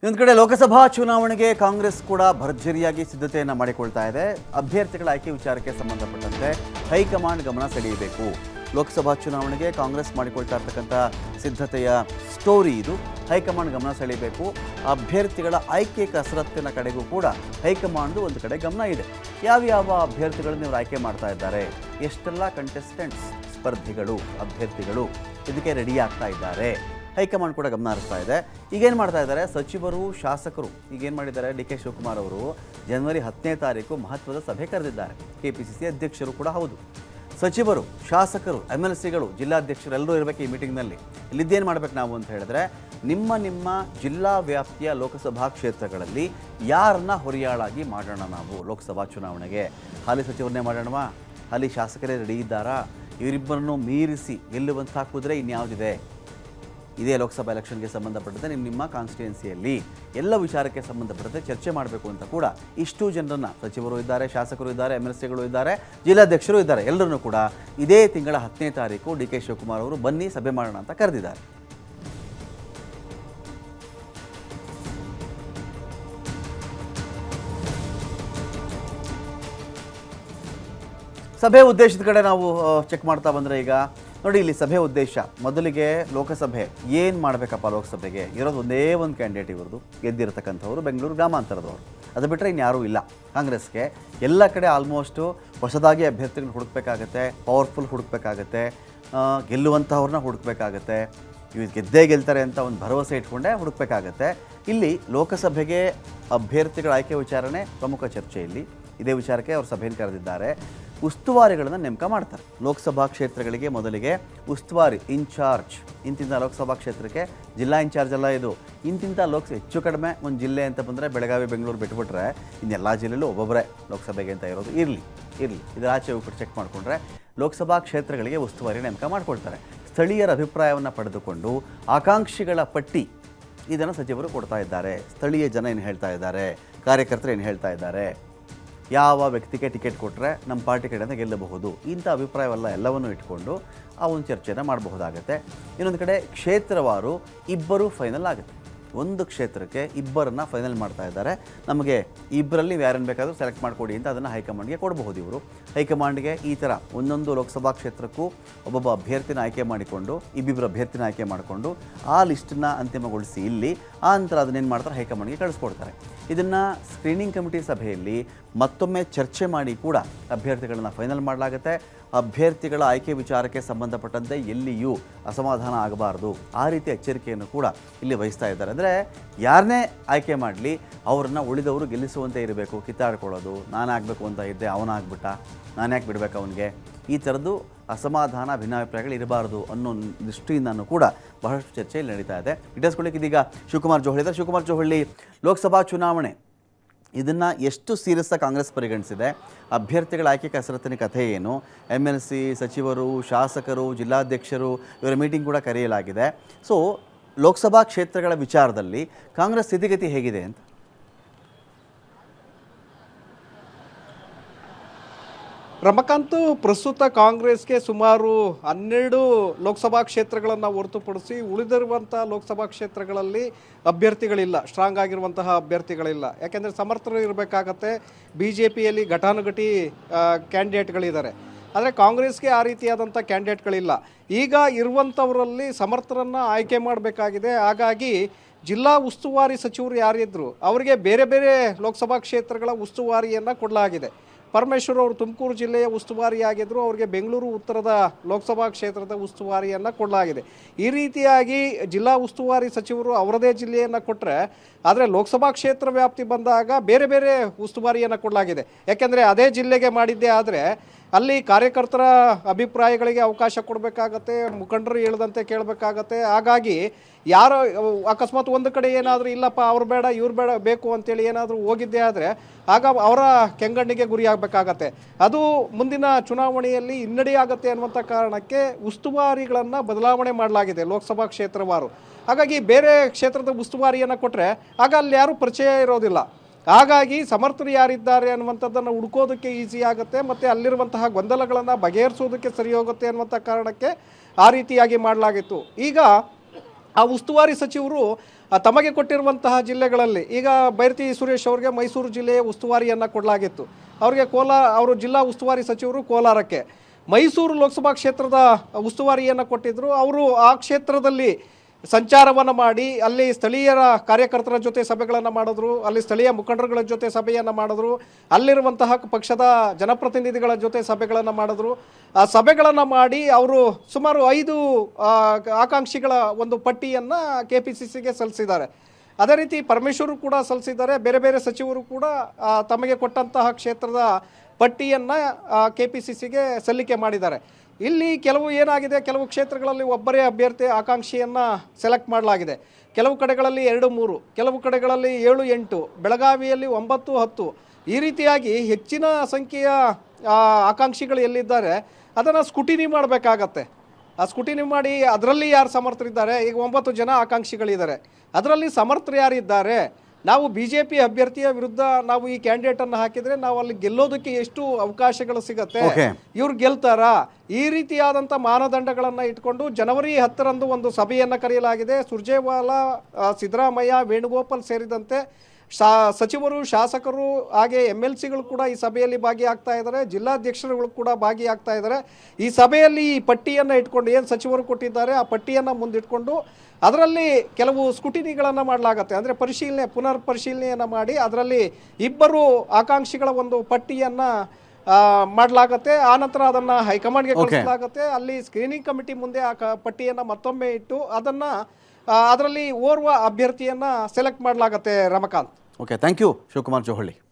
ಇನ್ನೊಂದು ಕಡೆ ಲೋಕಸಭಾ ಚುನಾವಣೆಗೆ ಕಾಂಗ್ರೆಸ್ ಕೂಡ ಭರ್ಜರಿಯಾಗಿ ಸಿದ್ಧತೆಯನ್ನು ಮಾಡಿಕೊಳ್ತಾ ಇದೆ. ಅಭ್ಯರ್ಥಿಗಳ ಆಯ್ಕೆ ವಿಚಾರಕ್ಕೆ ಸಂಬಂಧಪಟ್ಟಂತೆ ಹೈಕಮಾಂಡ್ ಗಮನ ಸೆಳೆಯಬೇಕು. ಲೋಕಸಭಾ ಚುನಾವಣೆಗೆ ಕಾಂಗ್ರೆಸ್ ಮಾಡಿಕೊಳ್ತಾ ಇರ್ತಕ್ಕಂಥ ಸಿದ್ಧತೆಯ ಸ್ಟೋರಿ ಇದು. ಹೈಕಮಾಂಡ್ ಗಮನ ಸೆಳೆಯಬೇಕು. ಅಭ್ಯರ್ಥಿಗಳ ಆಯ್ಕೆ ಕಸರತ್ತಿನ ಕಡೆಗೂ ಕೂಡ ಹೈಕಮಾಂಡ್ದು ಒಂದು ಕಡೆ ಗಮನ ಇದೆ. ಯಾವ್ಯಾವ ಅಭ್ಯರ್ಥಿಗಳನ್ನು ಇವರು ಆಯ್ಕೆ ಮಾಡ್ತಾ ಇದ್ದಾರೆ? ಎಷ್ಟೆಲ್ಲ ಕಂಟೆಸ್ಟೆಂಟ್ಸ್ ಸ್ಪರ್ಧಿಗಳು, ಅಭ್ಯರ್ಥಿಗಳು ಇದಕ್ಕೆ ರೆಡಿ ಆಗ್ತಾ ಇದ್ದಾರೆ? ಹೈಕಮಾಂಡ್ ಕೂಡ ಗಮನ ಹರಿಸ್ತಾ ಇದೆ. ಈಗೇನು ಮಾಡ್ತಾ ಇದ್ದಾರೆ? ಸಚಿವರು, ಶಾಸಕರು, ಈಗೇನು ಮಾಡಿದ್ದಾರೆ? ಡಿ ಕೆ ಶಿವಕುಮಾರ್ ಅವರು ಜನವರಿ ಹತ್ತನೇ ತಾರೀಕು ಮಹತ್ವದ ಸಭೆ ಕರೆದಿದ್ದಾರೆ. ಕೆ ಪಿ ಸಿ ಸಿ ಅಧ್ಯಕ್ಷರು ಕೂಡ ಹೌದು. ಸಚಿವರು, ಶಾಸಕರು ಎಂ ಎಲ್ ಸಿಗಳು ಜಿಲ್ಲಾಧ್ಯಕ್ಷರು ಎಲ್ಲರೂ ಇರಬೇಕು ಈ ಮೀಟಿಂಗ್ನಲ್ಲಿ. ಇಲ್ಲಿದ್ದೇನು ಮಾಡಬೇಕು ನಾವು ಅಂತ ಹೇಳಿದ್ರೆ, ನಿಮ್ಮ ನಿಮ್ಮ ಜಿಲ್ಲಾ ವ್ಯಾಪ್ತಿಯ ಲೋಕಸಭಾ ಕ್ಷೇತ್ರಗಳಲ್ಲಿ ಯಾರನ್ನ ಹೊರಿಯಾಳಾಗಿ ಮಾಡೋಣ ನಾವು ಲೋಕಸಭಾ ಚುನಾವಣೆಗೆ? ಹಾಲಿ ಸಚಿವರನ್ನೇ ಮಾಡೋಣವಾ? ಹಾಲಿ ಶಾಸಕರೇ ರೆಡಿ ಇದ್ದಾರಾ? ಇವರಿಬ್ಬರನ್ನು ಮೀರಿಸಿ ಗೆಲ್ಲುವಂಥ ಕುದುರೆ ಇನ್ಯಾವುದಿದೆ? ಇದೇ ಲೋಕಸಭಾ ಎಲೆಕ್ಷನ್ಗೆ ಸಂಬಂಧಪಟ್ಟಂತೆ ನಿಮ್ಮ ನಿಮ್ಮ ಕಾನ್ಸ್ಟಿಟ್ಯೂನ್ಸಿಯಲ್ಲಿ ಎಲ್ಲ ವಿಚಾರಕ್ಕೆ ಸಂಬಂಧಪಟ್ಟಂತೆ ಚರ್ಚೆ ಮಾಡಬೇಕು ಅಂತ ಕೂಡ ಇಷ್ಟು ಜನರನ್ನು, ಸಚಿವರು ಇದ್ದಾರೆ, ಶಾಸಕರು ಇದ್ದಾರೆ ಎಂ ಎಲ್ ಸಿಗಳು ಇದ್ದಾರೆ, ಜಿಲ್ಲಾಧ್ಯಕ್ಷರು ಇದ್ದಾರೆ, ಎಲ್ಲರನ್ನೂ ಕೂಡ ಇದೇ ತಿಂಗಳ ಹತ್ತನೇ ತಾರೀಕು ಡಿ ಕೆ ಶಿವಕುಮಾರ್ ಅವರು ಬನ್ನಿ, ಸಭೆ ಮಾಡೋಣ ಅಂತ ಕರೆದಿದ್ದಾರೆ. ಸಭೆ ಉದ್ದೇಶದ ಕಡೆ ನಾವು ಚೆಕ್ ಮಾಡ್ತಾ ಬಂದರೆ ಈಗ ನೋಡಿ, ಇಲ್ಲಿ ಸಭೆ ಉದ್ದೇಶ. ಮೊದಲಿಗೆ ಲೋಕಸಭೆ. ಏನು ಮಾಡಬೇಕಪ್ಪ ಲೋಕಸಭೆಗೆ? ಇರೋದು ಒಂದೇ ಒಂದು ಕ್ಯಾಂಡಿಡೇಟ್ ಇವ್ರದ್ದು, ಗೆದ್ದಿರತಕ್ಕಂಥವ್ರು, ಬೆಂಗಳೂರು ಗ್ರಾಮಾಂತರದವರು. ಅದು ಬಿಟ್ಟರೆ ಇನ್ಯಾರೂ ಇಲ್ಲ. ಕಾಂಗ್ರೆಸ್ಗೆ ಎಲ್ಲ ಕಡೆ ಆಲ್ಮೋಸ್ಟು ಹೊಸದಾಗಿ ಅಭ್ಯರ್ಥಿಗಳನ್ನ ಹುಡುಕ್ಬೇಕಾಗತ್ತೆ ಪವರ್ಫುಲ್ ಹುಡುಕ್ಬೇಕಾಗತ್ತೆ ಗೆಲ್ಲುವಂಥವ್ರನ್ನ ಹುಡುಕ್ಬೇಕಾಗತ್ತೆ. ಇವ್ ಗೆದ್ದೇ ಗೆಲ್ತಾರೆ ಅಂತ ಒಂದು ಭರವಸೆ ಇಟ್ಕೊಂಡೇ ಹುಡುಕ್ಬೇಕಾಗತ್ತೆ. ಇಲ್ಲಿ ಲೋಕಸಭೆಗೆ ಅಭ್ಯರ್ಥಿಗಳ ಆಯ್ಕೆ ವಿಚಾರಣೆ ಪ್ರಮುಖ ಚರ್ಚೆಯಲ್ಲಿ. ಇದೇ ವಿಚಾರಕ್ಕೆ ಅವರು ಸಭೆಯಲ್ಲಿ ಕರೆದಿದ್ದಾರೆ. ಉಸ್ತುವಾರಿಗಳನ್ನು ನೇಮಕ ಮಾಡ್ತಾರೆ. ಲೋಕಸಭಾ ಕ್ಷೇತ್ರಗಳಿಗೆ ಮೊದಲಿಗೆ ಉಸ್ತುವಾರಿ ಇನ್ಚಾರ್ಜ್ ಇಂತಿಂಥ ಲೋಕಸಭಾ ಕ್ಷೇತ್ರಕ್ಕೆ ಜಿಲ್ಲಾ ಇನ್ಚಾರ್ಜ್ ಅಲ್ಲ ಇದು. ಇಂತಿಂಥ ಲೋಕಸಭೆ ಹೆಚ್ಚು ಕಡಿಮೆ ಒಂದು ಜಿಲ್ಲೆ ಅಂತ ಬಂದರೆ ಬೆಳಗಾವಿ, ಬೆಂಗಳೂರು ಬಿಟ್ಬಿಟ್ರೆ ಇನ್ನೆಲ್ಲ ಜಿಲ್ಲೆಯಲ್ಲೂ ಒಬ್ಬೊಬ್ಬರೇ ಲೋಕಸಭೆಗೆ ಅಂತ ಇರೋದು. ಇರಲಿ ಇರಲಿ. ಇದರ ಆಚೆ ಹೋಗ್ಬಿಟ್ಟು ಚೆಕ್ ಮಾಡಿಕೊಂಡ್ರೆ ಲೋಕಸಭಾ ಕ್ಷೇತ್ರಗಳಿಗೆ ಉಸ್ತುವಾರಿ ನೇಮಕ ಮಾಡಿಕೊಳ್ತಾರೆ. ಸ್ಥಳೀಯರ ಅಭಿಪ್ರಾಯವನ್ನು ಪಡೆದುಕೊಂಡು ಆಕಾಂಕ್ಷಿಗಳ ಪಟ್ಟಿ ಇದನ್ನು ಸಚಿವರು ಕೊಡ್ತಾ ಇದ್ದಾರೆ. ಸ್ಥಳೀಯ ಜನ ಏನು ಹೇಳ್ತಾ ಇದ್ದಾರೆ? ಕಾರ್ಯಕರ್ತರು ಏನು ಹೇಳ್ತಾ ಇದ್ದಾರೆ? ಯಾವ ವ್ಯಕ್ತಿಗೆ ಟಿಕೆಟ್ ಕೊಟ್ಟರೆ ನಮ್ಮ ಪಾರ್ಟಿ ಕಡೆಯಿಂದ ಗೆಲ್ಲಬಹುದು. ಇಂಥ ಅಭಿಪ್ರಾಯವೆಲ್ಲ ಎಲ್ಲವನ್ನೂ ಇಟ್ಕೊಂಡು ಆ ಒಂದು ಚರ್ಚೆಯನ್ನು ಮಾಡಬಹುದಾಗತ್ತೆ. ಇನ್ನೊಂದು ಕಡೆ ಕ್ಷೇತ್ರವಾರು ಇಬ್ಬರು ಫೈನಲ್ ಆಗುತ್ತೆ. ಒಂದು ಕ್ಷೇತ್ರಕ್ಕೆ ಇಬ್ಬರನ್ನ ಫೈನಲ್ ಮಾಡ್ತಾ ಇದ್ದಾರೆ. ನಮಗೆ ಇಬ್ಬರಲ್ಲಿ ಯಾರನ್ನು ಬೇಕಾದರೂ ಸೆಲೆಕ್ಟ್ ಮಾಡಿಕೊಡಿ ಅಂತ ಅದನ್ನು ಹೈಕಮಾಂಡ್ಗೆ ಕೊಡಬಹುದು ಇವರು. ಹೈಕಮಾಂಡ್ಗೆ ಈ ಥರ ಒಂದೊಂದು ಲೋಕಸಭಾ ಕ್ಷೇತ್ರಕ್ಕೂ ಒಬ್ಬೊಬ್ಬ ಅಭ್ಯರ್ಥಿನ ಆಯ್ಕೆ ಮಾಡಿಕೊಂಡು ಇಬ್ಬಿಬ್ಬರು ಅಭ್ಯರ್ಥಿನ ಆಯ್ಕೆ ಮಾಡಿಕೊಂಡು ಆ ಲಿಸ್ಟನ್ನ ಅಂತಿಮಗೊಳಿಸಿ ಇಲ್ಲಿ ಆ ನಂತರ ಅದನ್ನೇನು ಮಾಡ್ತಾರೆ ಹೈಕಮಾಂಡ್ಗೆ ಕಳಿಸ್ಕೊಡ್ತಾರೆ. ಇದನ್ನು ಸ್ಕ್ರೀನಿಂಗ್ ಕಮಿಟಿ ಸಭೆಯಲ್ಲಿ ಮತ್ತೊಮ್ಮೆ ಚರ್ಚೆ ಮಾಡಿ ಕೂಡ ಅಭ್ಯರ್ಥಿಗಳನ್ನು ಫೈನಲ್ ಮಾಡಲಾಗುತ್ತೆ. ಅಭ್ಯರ್ಥಿಗಳ ಆಯ್ಕೆ ವಿಚಾರಕ್ಕೆ ಸಂಬಂಧಪಟ್ಟಂತೆ ಎಲ್ಲಿಯೂ ಅಸಮಾಧಾನ ಆಗಬಾರ್ದು. ಆ ರೀತಿ ಎಚ್ಚರಿಕೆಯನ್ನು ಕೂಡ ಇಲ್ಲಿ ವಹಿಸ್ತಾ ಇದ್ದಾರೆ. ಅಂದರೆ ಯಾರನ್ನೇ ಆಯ್ಕೆ ಮಾಡಲಿ, ಅವರನ್ನು ಉಳಿದವರು ಗೆಲ್ಲಿಸುವಂತೆ ಇರಬೇಕು, ಕಿತ್ತಾಡ್ಕೊಳ್ಳೋದು ನಾನು ಆಗಬೇಕು ಅಂತ ಇದ್ದೆ ಅವನಾಗ್ಬಿಟ್ಟ ನಾನು ಯಾಕೆ ಬಿಡಬೇಕು ಅವನಿಗೆ. ಈ ಥರದ್ದು ಅಸಮಾಧಾನ ಭಿನ್ನಾಭಿಪ್ರಾಯಗಳು ಇರಬಾರದು ಅನ್ನೋ ದೃಷ್ಟಿಯಿಂದನೂ ಕೂಡ ಬಹಳಷ್ಟು ಚರ್ಚೆ ಇಲ್ಲಿ ನಡೀತಾ ಇದೆ. ಇಟ್ಟಿಸ್ಕೊಳ್ಳಿಕ್ಕೆ ಇದೀಗ ಶಿವಕುಮಾರ್ ಜೋಹಳಿ ಇದ್ದಾರೆ. ಶಿವಕುಮಾರ್ ಜೋಹಳ್ಳಿ ಲೋಕಸಭಾ ಚುನಾವಣೆ. ಇದನ್ನು ಎಷ್ಟು ಸೀರಿಯಸ್ ಕಾಂಗ್ರೆಸ್ ಪರಿಗಣಿಸಿದೆ? ಅಭ್ಯರ್ಥಿಗಳ ಆಯ್ಕೆ ಕಸರತ್ತಿನ ಕಥೆ ಏನು? ಎಂ ಎಲ್ ಸಿ ಸಚಿವರು, ಶಾಸಕರು, ಜಿಲ್ಲಾಧ್ಯಕ್ಷರು ಇವರ ಮೀಟಿಂಗ್ ಕೂಡ ಕರೆಯಲಾಗಿದೆ. ಸೊ ಲೋಕಸಭಾ ಕ್ಷೇತ್ರಗಳ ವಿಚಾರದಲ್ಲಿ ಕಾಂಗ್ರೆಸ್ ಸ್ಥಿತಿಗತಿ ಹೇಗಿದೆ ಅಂತ? ರಮಕಾಂತ್, ಪ್ರಸ್ತುತ ಕಾಂಗ್ರೆಸ್ಗೆ ಸುಮಾರು ಹನ್ನೆರಡು ಲೋಕಸಭಾ ಕ್ಷೇತ್ರಗಳನ್ನು ಹೊರತುಪಡಿಸಿ ಉಳಿದಿರುವಂಥ ಲೋಕಸಭಾ ಕ್ಷೇತ್ರಗಳಲ್ಲಿ ಅಭ್ಯರ್ಥಿಗಳಿಲ್ಲ ಸ್ಟ್ರಾಂಗ್ ಆಗಿರುವಂತಹ ಅಭ್ಯರ್ಥಿಗಳಿಲ್ಲ. ಯಾಕೆಂದರೆ ಸಮರ್ಥರು ಇರಬೇಕಾಗತ್ತೆ ಬಿ ಜೆ ಪಿಯಲ್ಲಿ ಘಟಾನುಘಟಿ ಕ್ಯಾಂಡಿಡೇಟ್ಗಳಿದ್ದಾರೆ. ಆದರೆ ಕಾಂಗ್ರೆಸ್ಗೆ ಆ ರೀತಿಯಾದಂಥ ಕ್ಯಾಂಡಿಡೇಟ್ಗಳಿಲ್ಲ. ಈಗ ಇರುವಂಥವರಲ್ಲಿ ಸಮರ್ಥರನ್ನು ಆಯ್ಕೆ ಮಾಡಬೇಕಾಗಿದೆ. ಹಾಗಾಗಿ ಜಿಲ್ಲಾ ಉಸ್ತುವಾರಿ ಸಚಿವರು ಯಾರಿದ್ದರು ಅವರಿಗೆ ಬೇರೆ ಬೇರೆ ಲೋಕಸಭಾ ಕ್ಷೇತ್ರಗಳ ಉಸ್ತುವಾರಿಯನ್ನು ಕೊಡಲಾಗಿದೆ. ಪರಮೇಶ್ವರ್ ಅವರು ತುಮಕೂರು ಜಿಲ್ಲೆಯ ಉಸ್ತುವಾರಿಯಾಗಿದ್ದರು ಅವರಿಗೆ ಬೆಂಗಳೂರು ಉತ್ತರದ ಲೋಕಸಭಾ ಕ್ಷೇತ್ರದ ಉಸ್ತುವಾರಿಯನ್ನು ಕೊಡಲಾಗಿದೆ. ಈ ರೀತಿಯಾಗಿ ಜಿಲ್ಲಾ ಉಸ್ತುವಾರಿ ಸಚಿವರು ಅವರದೇ ಜಿಲ್ಲೆಯನ್ನು ಕೊಟ್ಟರೆ ಆದರೆ ಲೋಕಸಭಾ ಕ್ಷೇತ್ರ ವ್ಯಾಪ್ತಿ ಬಂದಾಗ ಬೇರೆ ಬೇರೆ ಉಸ್ತುವಾರಿಯನ್ನು ಕೊಡಲಾಗಿದೆ. ಯಾಕೆಂದರೆ ಅದೇ ಜಿಲ್ಲೆಗೆ ಮಾಡಿದ್ದೇ ಆದರೆ ಅಲ್ಲಿ ಕಾರ್ಯಕರ್ತರ ಅಭಿಪ್ರಾಯಗಳಿಗೆ ಅವಕಾಶ ಕೊಡಬೇಕಾಗತ್ತೆ, ಮುಖಂಡರು ಹೇಳ್ದಂತೆ ಕೇಳಬೇಕಾಗತ್ತೆ. ಹಾಗಾಗಿ ಯಾರೋ, ಅಕಸ್ಮಾತ್ ಒಂದು ಕಡೆ ಏನಾದರೂ, ಇಲ್ಲಪ್ಪ, ಅವ್ರು ಬೇಡ, ಇವ್ರು ಬೇಡ, ಬೇಕು ಅಂತೇಳಿ ಏನಾದರೂ ಹೋಗಿದ್ದೇ ಆದರೆ, ಆಗ ಅವರ ಕೆಂಗಣ್ಣಿಗೆ ಗುರಿಯಾಗಬೇಕಾಗತ್ತೆ ಅದು ಮುಂದಿನ ಚುನಾವಣೆಯಲ್ಲಿ ಹಿನ್ನಡೆ ಆಗುತ್ತೆ ಅನ್ನುವಂಥ ಕಾರಣಕ್ಕೆ ಉಸ್ತುವಾರಿಗಳನ್ನು ಬದಲಾವಣೆ ಮಾಡಲಾಗಿದೆ ಲೋಕಸಭಾ ಕ್ಷೇತ್ರವಾರು. ಹಾಗಾಗಿ ಬೇರೆ ಕ್ಷೇತ್ರದ ಉಸ್ತುವಾರಿಯನ್ನು ಕೊಟ್ಟರೆ ಆಗ ಅಲ್ಲಿ ಯಾರೂ ಪರಿಚಯ ಇರೋದಿಲ್ಲ. ಹಾಗಾಗಿ ಸಮರ್ಥರು ಯಾರಿದ್ದಾರೆ ಅನ್ನುವಂಥದ್ದನ್ನು ಹುಡುಕೋದಕ್ಕೆ ಈಸಿ ಆಗುತ್ತೆ, ಮತ್ತು ಅಲ್ಲಿರುವಂತಹ ಗೊಂದಲಗಳನ್ನು ಬಗೆಹರಿಸೋದಕ್ಕೆ ಸರಿ ಹೋಗುತ್ತೆ ಅನ್ನುವಂಥ ಕಾರಣಕ್ಕೆ ಆ ರೀತಿಯಾಗಿ ಮಾಡಲಾಗಿತ್ತು. ಈಗ ಆ ಉಸ್ತುವಾರಿ ಸಚಿವರು ತಮಗೆ ಕೊಟ್ಟಿರುವಂತಹ ಜಿಲ್ಲೆಗಳಲ್ಲಿ, ಈಗ ಬೈರತಿ ಸುರೇಶ್ ಅವರಿಗೆ ಮೈಸೂರು ಜಿಲ್ಲೆಯ ಉಸ್ತುವಾರಿಯನ್ನು ಕೊಡಲಾಗಿತ್ತು. ಅವರಿಗೆ ಕೋಲಾರ ಅವರು ಜಿಲ್ಲಾ ಉಸ್ತುವಾರಿ ಸಚಿವರು ಕೋಲಾರಕ್ಕೆ. ಮೈಸೂರು ಲೋಕಸಭಾ ಕ್ಷೇತ್ರದ ಉಸ್ತುವಾರಿಯನ್ನು ಕೊಟ್ಟಿದ್ದರು ಅವರು ಆ ಕ್ಷೇತ್ರದಲ್ಲಿ ಸಂಚಾರವನ್ನು ಮಾಡಿ, ಅಲ್ಲಿ ಸ್ಥಳೀಯರ ಕಾರ್ಯಕರ್ತರ ಜೊತೆ ಸಭೆಗಳನ್ನು ಮಾಡಿದ್ರು, ಅಲ್ಲಿ ಸ್ಥಳೀಯ ಮುಖಂಡರುಗಳ ಜೊತೆ ಸಭೆಯನ್ನು ಮಾಡಿದ್ರು, ಅಲ್ಲಿರುವಂತಹ ಪಕ್ಷದ ಜನಪ್ರತಿನಿಧಿಗಳ ಜೊತೆ ಸಭೆಗಳನ್ನು ಮಾಡಿದ್ರು. ಆ ಸಭೆಗಳನ್ನು ಮಾಡಿ ಅವರು ಸುಮಾರು ಐದು ಆಕಾಂಕ್ಷಿಗಳ ಒಂದು ಪಟ್ಟಿಯನ್ನು ಕೆ ಪಿ ಸಿ ಸಿಗೆ ಸಲ್ಲಿಸಿದ್ದಾರೆ. ಅದೇ ರೀತಿ ಪರಮೇಶ್ವರು ಕೂಡ ಸಲ್ಲಿಸಿದ್ದಾರೆ, ಬೇರೆ ಬೇರೆ ಸಚಿವರು ಕೂಡ ತಮಗೆ ಕೊಟ್ಟಂತಹ ಕ್ಷೇತ್ರದ ಪಟ್ಟಿಯನ್ನು ಕೆ ಪಿ ಸಿ ಸಿಗೆ ಸಲ್ಲಿಕೆ ಮಾಡಿದ್ದಾರೆ. ಇಲ್ಲಿ ಕೆಲವು ಏನಾಗಿದೆ? ಕೆಲವು ಕ್ಷೇತ್ರಗಳಲ್ಲಿ ಒಬ್ಬರೇ ಅಭ್ಯರ್ಥಿ ಆಕಾಂಕ್ಷಿಯನ್ನು ಸೆಲೆಕ್ಟ್ ಮಾಡಲಾಗಿದೆ. ಕೆಲವು ಕಡೆಗಳಲ್ಲಿ ಎರಡು ಮೂರು, ಕೆಲವು ಕಡೆಗಳಲ್ಲಿ ಏಳು ಎಂಟು, ಬೆಳಗಾವಿಯಲ್ಲಿ ಒಂಬತ್ತು ಹತ್ತು. ಈ ರೀತಿಯಾಗಿ ಹೆಚ್ಚಿನ ಸಂಖ್ಯೆಯ ಆಕಾಂಕ್ಷಿಗಳು ಎಲ್ಲಿದ್ದಾರೆ? ಅದನ್ನು ಸ್ಕುಟಿನಿ ಮಾಡಬೇಕಾಗತ್ತೆ. ಆ ಸ್ಕುಟಿನಿ ಮಾಡಿ ಅದರಲ್ಲಿ ಯಾರು ಸಮರ್ಥರಿದ್ದಾರೆ? ಈಗ ಒಂಬತ್ತು ಜನ ಆಕಾಂಕ್ಷಿಗಳಿದ್ದಾರೆ. ಅದರಲ್ಲಿ ಸಮರ್ಥರು ಯಾರಿದ್ದಾರೆ? ನಾವು ಬಿ ಜೆ ಪಿ ಅಭ್ಯರ್ಥಿಯ ವಿರುದ್ಧ ನಾವು ಈ ಕ್ಯಾಂಡಿಡೇಟ್ ಅನ್ನು ಹಾಕಿದ್ರೆ ನಾವು ಅಲ್ಲಿ ಗೆಲ್ಲೋದಕ್ಕೆ ಎಷ್ಟು ಅವಕಾಶಗಳು ಸಿಗತ್ತೆ. ಇವ್ರು ಗೆಲ್ತಾರಾ? ಈ ರೀತಿಯಾದಂಥ ಮಾನದಂಡಗಳನ್ನು ಇಟ್ಕೊಂಡು ಜನವರಿ ಹತ್ತರಂದು ಒಂದು ಸಭೆಯನ್ನು ಕರೆಯಲಾಗಿದೆ. ಸುರ್ಜೇವಾಲಾ ಸಿದ್ದರಾಮಯ್ಯ ವೇಣುಗೋಪಾಲ್ ಸೇರಿದಂತೆ ಶಾ ಸಚಿವರು ಶಾಸಕರು ಹಾಗೆ ಎಂ ಎಲ್ ಸಿಗಳು ಕೂಡ ಈ ಸಭೆಯಲ್ಲಿ ಭಾಗಿಯಾಗ್ತಾ ಇದ್ದಾರೆ. ಜಿಲ್ಲಾಧ್ಯಕ್ಷರುಗಳು ಕೂಡ ಭಾಗಿಯಾಗ್ತಾ ಇದ್ದಾರೆ. ಈ ಸಭೆಯಲ್ಲಿ ಈ ಪಟ್ಟಿಯನ್ನು ಇಟ್ಕೊಂಡು ಏನು ಸಚಿವರು ಕೊಟ್ಟಿದ್ದಾರೆ ಆ ಪಟ್ಟಿಯನ್ನು ಮುಂದಿಟ್ಕೊಂಡು ಅದರಲ್ಲಿ ಕೆಲವು ಸ್ಕುಟಿನಿಗಳನ್ನು ಮಾಡಲಾಗತ್ತೆ. ಅಂದರೆ ಪರಿಶೀಲನೆ ಪುನರ್ ಪರಿಶೀಲನೆಯನ್ನು ಮಾಡಿ ಅದರಲ್ಲಿ ಇಬ್ಬರು ಆಕಾಂಕ್ಷಿಗಳ ಒಂದು ಪಟ್ಟಿಯನ್ನು ಮಾಡಲಾಗತ್ತೆ. ಆನಂತರ ಅದನ್ನು ಹೈಕಮಾಂಡ್ಗೆ ಕಳಿಸಲಾಗುತ್ತೆ. ಅಲ್ಲಿ ಸ್ಕ್ರೀನಿಂಗ್ ಕಮಿಟಿ ಮುಂದೆ ಆ ಕ- ಪಟ್ಟಿಯನ್ನು ಮತ್ತೊಮ್ಮೆ ಇಟ್ಟು ಅದನ್ನು ಅದರಲ್ಲಿ ಓರ್ವ ಅಭ್ಯರ್ಥಿಯನ್ನು select ಮಾಡಲಾಗತ್ತೆ Ramakanth. Okay thank you Shivakumar Johalli.